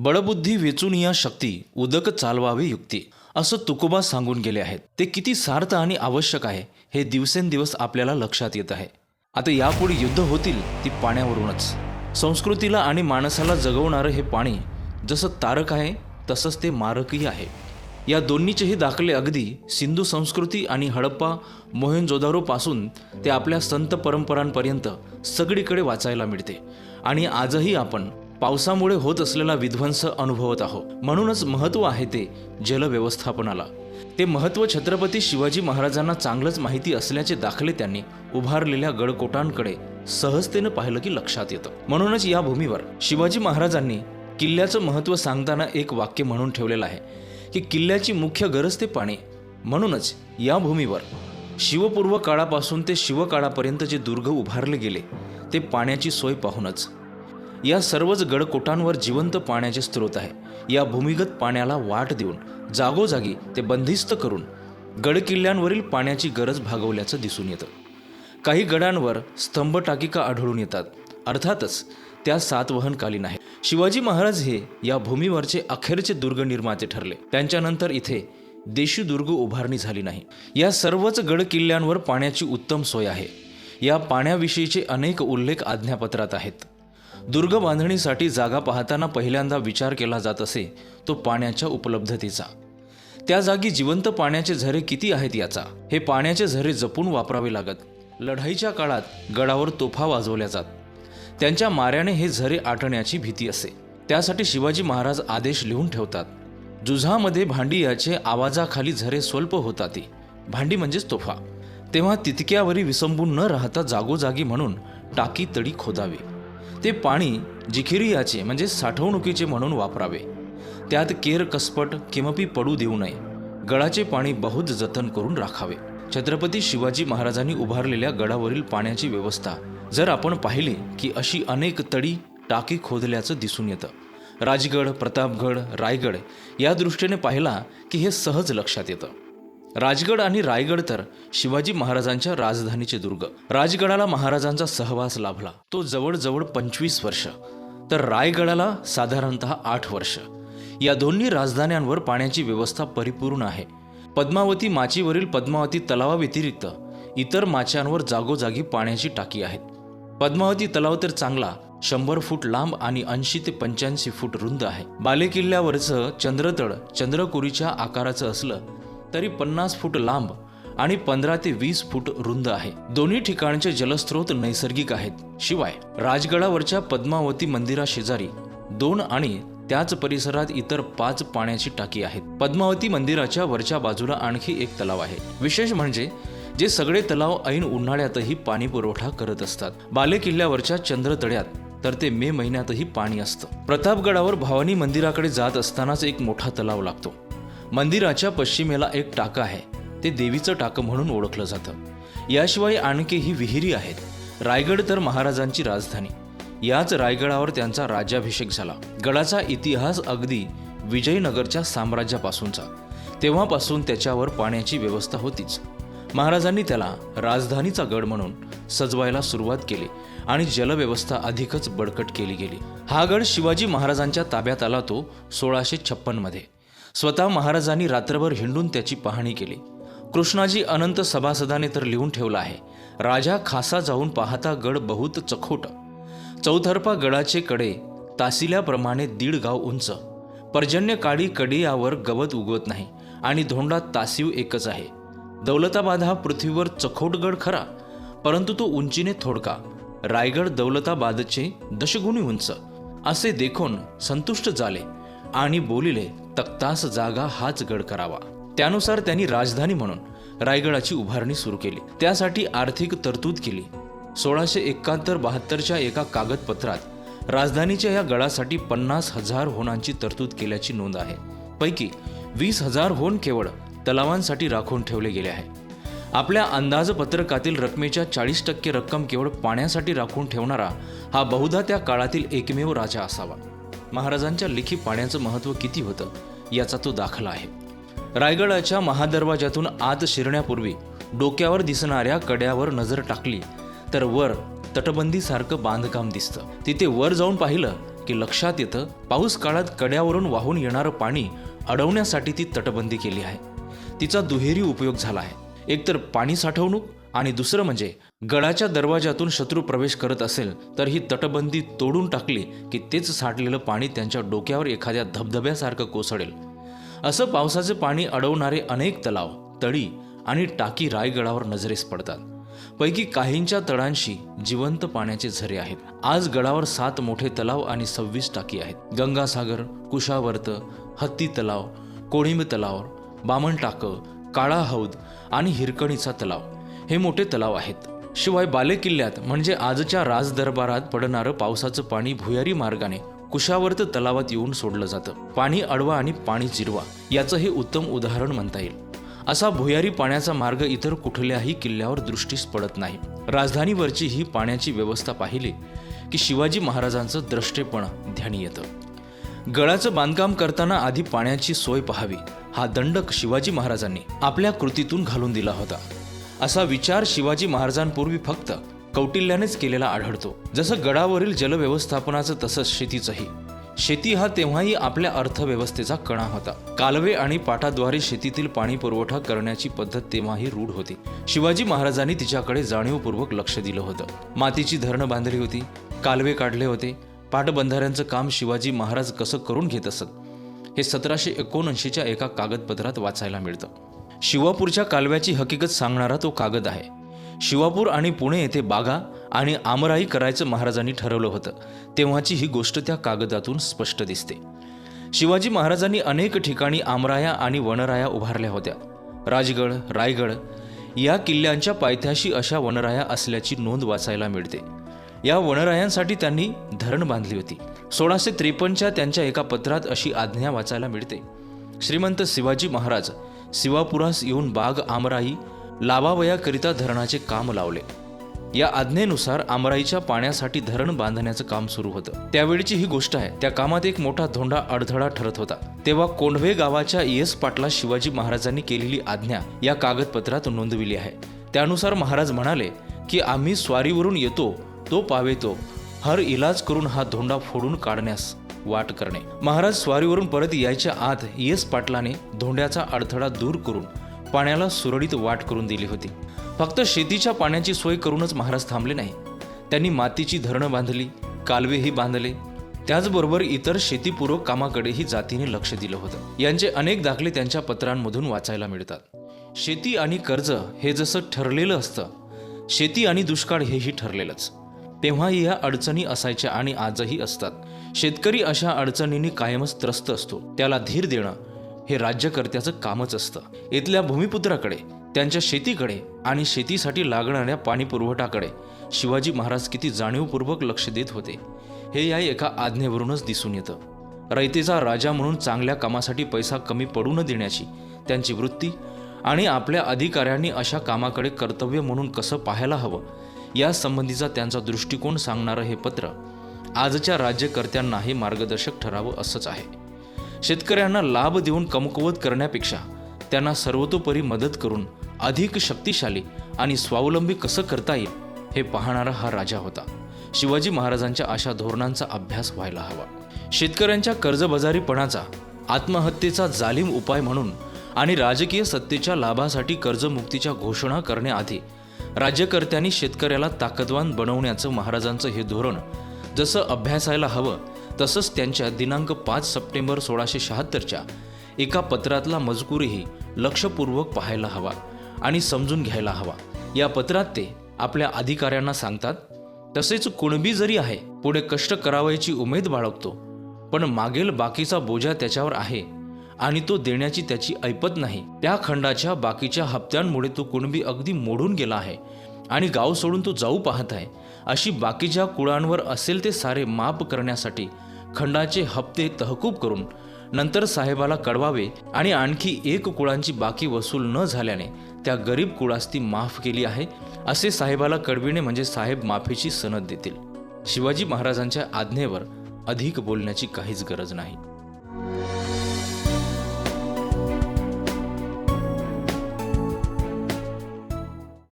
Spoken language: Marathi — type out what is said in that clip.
बळबुद्धी वेचून या शक्ती उदक चालवावी युक्ती. असं तुकोबा सांगून गेले आहेत. ते किती सार्थ आणि आवश्यक आहे हे दिवसेंदिवस आपल्याला लक्षात येत आहे. आता यापुढे युद्ध होतील ती पाण्यावरूनच. संस्कृतीला आणि माणसाला जगवणारं हे पाणी जसं तारक आहे तसंच ते मारकही आहे. या दोन्हीचेही दाखले अगदी सिंधू संस्कृती आणि हडप्पा मोहनजोदारोपासून ते आपल्या संत परंपरांपर्यंत सगळीकडे वाचायला मिळते. आणि आजही आपण पावसामुळे होत असलेला विध्वंस अनुभवत आहोत. म्हणूनच महत्त्व आहे ते जलव्यवस्थापनाला ते महत्त्व छत्रपती शिवाजी महाराजांना चांगलंच माहिती असल्याचे दाखले त्यांनी उभारलेल्या गडकोटांकडे सहजतेनं पाहिलं की लक्षात येतं. म्हणूनच या भूमीवर शिवाजी महाराजांनी किल्ल्याचं महत्त्व सांगताना एक वाक्य म्हणून ठेवलेलं आहे की किल्ल्याची मुख्य गरज ते पाणी. म्हणूनच या भूमीवर शिवपूर्व काळापासून ते शिवकाळापर्यंत जे दुर्ग उभारले गेले ते पाण्याची सोय पाहूनच. या सर्वच गडकोटांवर जिवंत पाण्याचे स्रोत आहे. या भूमिगत पाण्याला वाट देऊन जागोजागी ते बंदिस्त करून गडकिल्ल्यांवरील पाण्याची गरज भागवल्याचं दिसून येतं. काही गडांवर स्तंभ टाकिका आढळून येतात. अर्थातच त्या सातवहनकालीन आहेत. शिवाजी महाराज हे या भूमीवरचे अखेरचे दुर्ग निर्माते ठरले. त्यांच्यानंतर इथे देशी दुर्ग उभारणी झाली नाही. या सर्वच गड किल्ल्यांवर पाण्याची उत्तम सोय आहे. या पाण्याविषयीचे अनेक उल्लेख आज्ञापत्रात आहेत. दुर्ग बांधणीसाठी जागा पाहताना पहिल्यांदा विचार केला जात असे तो पाण्याच्या उपलब्धतेचा. त्या जागी जिवंत पाण्याचे झरे किती आहेत याचा? हे पाण्याचे झरे जपून वापरावे लागत. लढाईच्या काळात गडावर तोफा वाजवल्या जात. त्यांच्या माऱ्याने हे झरे आटण्याची भीती असे. त्यासाठी शिवाजी महाराज आदेश लिहून ठेवतात. जुझामध्ये भांडी याचे आवाजाखाली झरे स्वल्प होतात. भांडी म्हणजेच तोफा. तेव्हा तितक्यावरी विसंबून न राहता जागोजागी म्हणून टाकी तडी खोदावी. ते पाणी जिखिरियाचे म्हणजे साठवणुकीचे म्हणून वापरावे. त्यात केर कसपट किमपी पडू देऊ नये. गडाचे पाणी बहुत जतन करून राखावे. छत्रपती शिवाजी महाराजांनी उभारलेल्या गडावरील पाण्याची व्यवस्था जर आपण पाहिली की अशी अनेक तडी टाकी खोदल्याचं दिसून येतं. राजगड प्रतापगड रायगड या दृष्टीने पाहिला की हे सहज लक्षात येतं. राजगड आणि रायगड तर शिवाजी महाराजांच्या राजधानीचे दुर्ग. राजगडाला महाराजांचा सहवास लाभला. तो जवळजवळ पंचवीस वर्ष. तर रायगडाला साधारणतः आठ वर्ष. या दोन्ही राजधान्यांवर पाण्याची व्यवस्था परिपूर्ण आहे. पद्मावती माचीवरील पद्मावती तलावाव्यतिरिक्त इतर माच्यांवर जागोजागी पाण्याची टाकी आहेत. पद्मावती तलाव तर चांगला शंभर फूट लांब आणि ऐंशी ते पंच्याऐंशी फूट रुंद आहे. बालेकिल्ल्यावरचं चंद्रतळ चंद्रकोरीच्या आकाराचं असलं तरी पन्नास फूट लांब आणि पंधरा ते वीस फूट रुंद आहे. दोन्ही ठिकाणचे जलस्रोत नैसर्गिक आहेत. शिवाय राजगडावरच्या पद्मावती मंदिरा शेजारी दोन आणि त्याच परिसरात इतर पाच पाण्याची टाकी आहेत. पद्मावती मंदिराच्या वरच्या बाजूला आणखी एक तलाव आहे. विशेष म्हणजे जे सगळे तलाव ऐन उन्हाळ्यातही पाणी पुरवठा करत असतात. बाले किल्ल्यावरच्या चंद्रतड्यात तर ते मे महिन्यातही पाणी असतं. प्रतापगडावर भवानी मंदिराकडे जात असतानाच एक मोठा तलाव लागतो. मंदिराच्या पश्चिमेला एक टाकं आहे. ते देवीचं टाकं म्हणून ओळखलं जातं. याशिवाय आणखीही विहिरी आहेत. रायगड तर महाराजांची राजधानी. याच रायगडावर त्यांचा राज्याभिषेक झाला. गडाचा इतिहास अगदी विजयनगरच्या साम्राज्यापासूनचा. तेव्हापासून त्याच्यावर पाण्याची व्यवस्था होतीच. महाराजांनी त्याला राजधानीचा गड म्हणून सजवायला सुरुवात केली आणि जलव्यवस्था अधिकच बळकट केली गेली. हा गड शिवाजी महाराजांच्या ताब्यात आला तो सोळाशे छप्पनमध्ये स्वतः महाराजांनी रात्रभर हिंडून त्याची पाहणी केली. कृष्णाजी अनंत सभासदाने तर लिहून ठेवला आहे राजा खासा जाऊन पाहता गड बहुत चखोट. चौथरपा गडाचे कडे तासिल्याप्रमाणे दीड गाव उंच. पर्जन्य काळी कडियावर गवत उगवत नाही आणि धोंडात तासीव एकच आहे. दौलताबाद हा पृथ्वीवर चखोट गड खरा परंतु तो उंचीने थोडका. रायगड दौलताबादचे दशगुणी उंच. असे देखून संतुष्ट झाले आणि बोलिले तक्तास जागा हाच गड करावा. त्यानुसार त्यांनी राजधानी म्हणून रायगडाची उभारणी सुरू केली. त्यासाठी आर्थिक तरतूद केली. सोळाशे एकाहत्तर बहात्तरच्या एका कागदपत्रात राजधानीच्या या गडासाठी पन्नास हजार होणांची तरतूद केल्याची नोंद आहे. पैकी वीस हजार होण केवळ तलावांसाठी राखून ठेवले गेले आहे. आपल्या अंदाजपत्रकातील रकमेच्या चाळीस टक्के रक्कम केवळ पाण्यासाठी राखून ठेवणारा हा बहुधा त्या काळातील एकमेव राजा असावा. महाराजांच्या लेखी पाण्याचं महत्त्व किती होतं याचा तो दाखला आहे. रायगडाच्या महादरवाजातून आत शिरण्यापूर्वी डोक्यावर दिसणाऱ्या कड्यावर नजर टाकली तर वर तटबंदीसारखं बांधकाम दिसतं. तिथे वर जाऊन पाहिलं की लक्षात येतं पाऊस काळात कड्यावरून वाहून येणारं पाणी अडवण्यासाठी ती तटबंदी केली आहे. तिचा दुहेरी उपयोग झाला आहे. एकतर पाणी साठवणूक आणि दुसरं म्हणजे गडाच्या दरवाजातून शत्रू प्रवेश करत असेल तर ही तटबंदी तोडून टाकली की तेच साठलेलं पाणी त्यांच्या डोक्यावर एखाद्या धबधब्यासारखं कोसळेल. असं पावसाचे पाणी अडवणारे अनेक तलाव तळी आणि टाकी रायगडावर नजरेस पडतात. पैकी काहींच्या तळांशी जिवंत पाण्याचे झरे आहेत. आज गडावर सात मोठे तलाव आणि सव्वीस टाकी आहेत. गंगासागर कुशावर्त हत्ती तलाव कोळिंब तलाव बामण टाकं काळा हौद आणि हिरकणीचा तलाव. हे मोठे तलाव आहेत. शिवाय बालेकिल्ल्यात म्हणजे आजच्या राजदरबारात पडणारं पावसाचं पाणी भुयारी मार्गाने कुशावर्त तलावात येऊन सोडलं जातं. पाणी अडवा आणि पाणी जिरवा याचं हे उत्तम उदाहरण म्हणता येईल. असा भुयारी पाण्याचा मार्ग इतर कुठल्याही किल्ल्यावर दृष्टीस पडत नाही. राजधानीवरची ही पाण्याची व्यवस्था पाहिली की शिवाजी महाराजांचं द्रष्टेपण ध्यानी येतं. गळाचं बांधकाम करताना आधी पाण्याची सोय पाहावी हा दंडक शिवाजी महाराजांनी आपल्या कृतीतून घालून दिला होता. असा विचार शिवाजी महाराजांपूर्वी फक्त कौटिल्यानेच केलेला आढळतो. जसं गडावरील जलव्यवस्थापनाचं तसंच शेतीचंही. शेती हा तेव्हाही आपल्या अर्थव्यवस्थेचा कणा होता. कालवे आणि पाटाद्वारे शेतीतील पाणी पुरवठा करण्याची पद्धत तेव्हाही रूढ होती. शिवाजी महाराजांनी तिच्याकडे जाणीवपूर्वक लक्ष दिलं होतं. मातीची धरणं बांधली होती. कालवे काढले होते. पाटबंधाऱ्यांचं काम शिवाजी महाराज कसं करून घेत असत? हे सतराशे एकोणऐंशीच्या एका कागदपत्रात वाचायला मिळतं. शिवापूरच्या कालव्याची हकीकत सांगणारा तो कागद आहे. शिवापूर आणि पुणे येथे बागा आणि आमराई करायचं महाराजांनी ठरवलं होतं. तेव्हाची ही गोष्ट त्या कागदातून स्पष्ट दिसते. शिवाजी महाराजांनी अनेक ठिकाणी आमराया आणि वनराया उभारल्या होत्या. राजगड रायगड या किल्ल्यांच्या पायथ्याशी अशा वनराया असल्याची नोंद वाचायला मिळते. या वनरायांसाठी त्यांनी धरण बांधली होती. सोळाशे त्रेपन्नच्या त्यांच्या एका पत्रात अशी आज्ञा वाचायला मिळते. श्रीमंत शिवाजी महाराज शिवापुरास येऊन बाग आमराई लावावयाकरिता धरणाचे काम लावले. या आज्ञेनुसार आमराईच्या पाण्यासाठी धरण बांधण्याचं काम सुरू होतं. त्यावेळीची ही गोष्ट आहे त्या कामात एक मोठा धोंडा अडथळा ठरत होता. तेव्हा कोंढवे गावाच्या येस पाटला शिवाजी महाराजांनी केलेली आज्ञा या कागदपत्रात नोंदविली आहे. त्यानुसार महाराज म्हणाले की आम्ही स्वारीवरून येतो तो पावेतो. हर इलाज करून हा धोंडा फोडून काढण्यास वाट करणे. महाराज स्वारीवरून परत यायच्या आत येस पाटलाने धोंड्याचा अडथळा दूर करून पाण्याला सुरळीत वाट करून दिली होती. फक्त शेतीच्या पाण्याची सोय करूनच महाराज थांबले नाही. त्यांनी मातीची धरणं बांधली कालवेही बांधले. त्याचबरोबर इतर शेतीपूरक कामाकडेही जातीने लक्ष दिलं होतं. यांचे अनेक दाखले त्यांच्या पत्रांमधून वाचायला मिळतात. शेती आणि कर्ज हे जसं ठरलेलं असतं शेती आणि दुष्काळ हेही ठरलेलंच. तेव्हाही या अडचणी असायच्या आणि आजही असतात. शेतकरी अशा अडचणींनी कायमच त्रस्त असतो. त्याला धीर देणं हे राज्यकर्त्याचं कामच असतं. इथल्या भूमिपुत्राकडे त्यांच्या शेतीकडे आणि शेतीसाठी लागणाऱ्या पाणी पुरवठाकडे शिवाजी महाराज किती जाणीवपूर्वक लक्ष देत होते. हे या एका आज्ञेवरूनच दिसून येतं. रयतेचा राजा म्हणून चांगल्या कामासाठी पैसा कमी पडू न देण्याची त्यांची वृत्ती आणि आपल्या अधिकाऱ्यांनी अशा कामाकडे कर्तव्य म्हणून कसं पाहायला हवं यासंबंधीचा त्यांचा दृष्टिकोन सांगणारं हे पत्र आजच्या राज्यकर्त्यांना हे मार्गदर्शक ठरावं असंच आहे. शेतकऱ्यांना लाभ देऊन कमकुवत करण्यापेक्षा त्यांना सर्वतोपरी मदत करून अधिक शक्तिशाली आणि स्वावलंबी कसं करता येईल हे पाहणारा हा राजा होता. शिवाजी महाराजांच्या अशा धोरणांचा अभ्यास व्हायला हवा. शेतकऱ्यांच्या कर्जबाजारीपणाचा आत्महत्येचा जालिम उपाय म्हणून आणि राजकीय सत्तेच्या लाभासाठी कर्जमुक्तीच्या घोषणा करण्याआधी राज्यकर्त्यांनी शेतकऱ्याला ताकदवान बनवण्याचं महाराजांचं हे धोरण जसं अभ्यासायला हवं तसंच त्यांच्या दिनांक पाच सप्टेंबर सोळाशे शहात्तरच्या एका पत्रातला मजकूरही लक्षपूर्वक पाहायला हवा आणि समजून घ्यायला हवा. या पत्रात ते आपल्या अधिकाऱ्यांना सांगतात तसेच कुणबी जरी आहे पुढे कष्ट करावयाची उमेद बाळगतो पण मागेल बाकीचा बोजा त्याच्यावर आहे आणि तो देण्याची त्याची ऐपत नाही. त्या खंडाच्या बाकीच्या हप्त्यांमुळे तो कुणबी अगदी मोडून गेला आहे आणि गाव सोडून तो जाऊ पाहत आहे. अशी बाकीच्या कुळांवर असेल ते सारे माप करण्यासाठी खंडाचे हप्ते तहकूब करून नंतर साहेबाला कळवावे आणि आणखी एक कुळांची बाकी वसूल न झाल्याने त्या गरीब कुळास ती माफ केली आहे असे साहेबाला कळविणे म्हणजे साहेब माफीची सनद देतील. शिवाजी महाराजांच्या आज्ञेवर अधिक बोलण्याची काहीच गरज नाही.